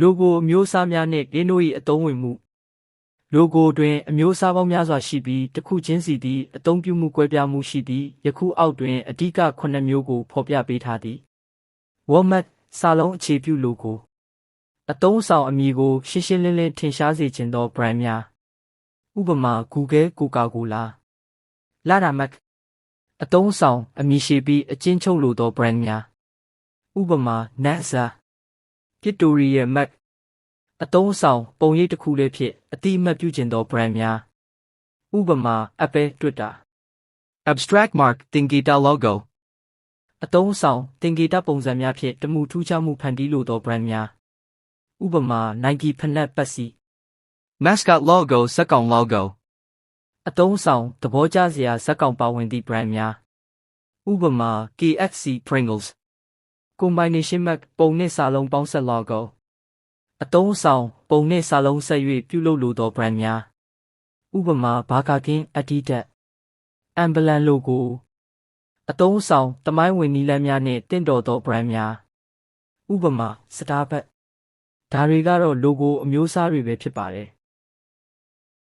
လိုဂိုအမျိုးအစားများနှင့်ရင်းတို့၏အသုံးဝင်မှုလိုဂိုတွင်အမျိုးအစားပေါင်းများစွာရှိပြီးတစ်ခုချင်းစီသည်အသုံးပြုမှုကွဲပြားမှုရှိသည်ယခုအောက်တွင်အဓိက9မျိုးကိုဖော်ပြပေးထားသည် Walmart စာလုံးအခြေပြုလိုဂိုအသုံးအဆောင်အမည်ကိုရှင်းရှင်းလင်းလင်းထင်ရှားစေခြင်းသော brand များဥပမာ Google Coca-Cola လာနာမက်အသုံးအဆောင်အမည်ရှိပြီးအချင်းချုပ်လိုသော brand များဥပမာ NASA Victoria Mac အသုံးအဆောင်ပုံရိပ်တစ်ခုလေးဖြင့်အတိအမှတ်ပြုခြင်းသော brand များဥပမာ Apple Twitter Abstract mark Tingita logo. အသုံးအဆောင်သင်္ကေတပုံစံများဖြင့်တမှုထူးခြားမှုဖန်တီးလိုသော brand များဥပမာ Nike ဖနက်ပတ်စီ Mascot logo Sakong logo. အသုံးအဆောင်သဘောကျစရာဇက်ကောင်ပါဝင်သည့် brand များဥပမာ KFC Pringles. Combination Mac ပုံနှင့်စာလုံးပေါင်းဆက် logo အသုံးအဆောင်ပုံနှင့်စာလုံးဆက်၍ပြုလုပ်လိုသော brand များဥပမာ Burger King Adidas Amberland logo အသုံးအဆောင်တမိုင်းဝင်နီလန်းများနှင့်တင့်တော်သော brand များဥပမာ Starbucks ဒါတွေကတော့ logo အမျိုးအစားတွေပဲဖြစ်ပါတယ်